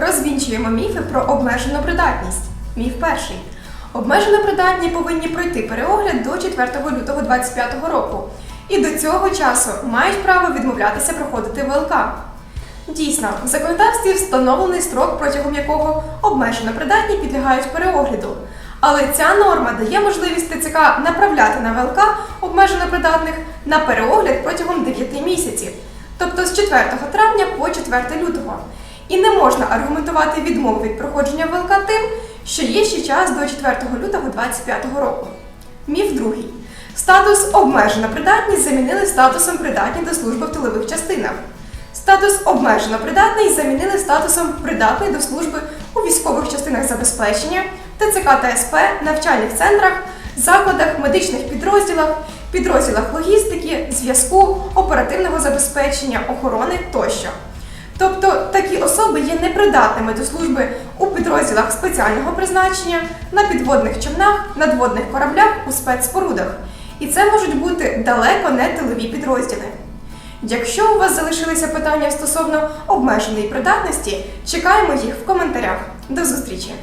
Розвінчуємо міфи про обмежену придатність. Міф перший. Обмежено придатні повинні пройти переогляд до 4 лютого 2025 року. І до цього часу мають право відмовлятися проходити ВЛК. Дійсно, в законодавстві встановлений строк, протягом якого обмежено придатні підлягають переогляду. Але ця норма дає можливість ТЦК направляти на ВЛК обмежено придатних на переогляд протягом 9 місяців, тобто з 4 травня по 4 лютого. І не можна аргументувати відмову від проходження ВЛК тим, що є ще час до 4 лютого 2025 року. Міф другий. Статус обмежено придатність замінили статусом придатні до служби в тилових частинах. Статус обмежено придатний замінили статусом придатний до служби у військових частинах забезпечення, ТЦК та СП, навчальних центрах, закладах, медичних підрозділах, підрозділах логістики, зв'язку, оперативного забезпечення, охорони тощо. Тобто такі особи є непридатними до служби у підрозділах спеціального призначення, на підводних човнах, надводних кораблях у спецспорудах. І це можуть бути далеко не тилові підрозділи. Якщо у вас залишилися питання стосовно обмеженої придатності, чекаємо їх в коментарях. До зустрічі!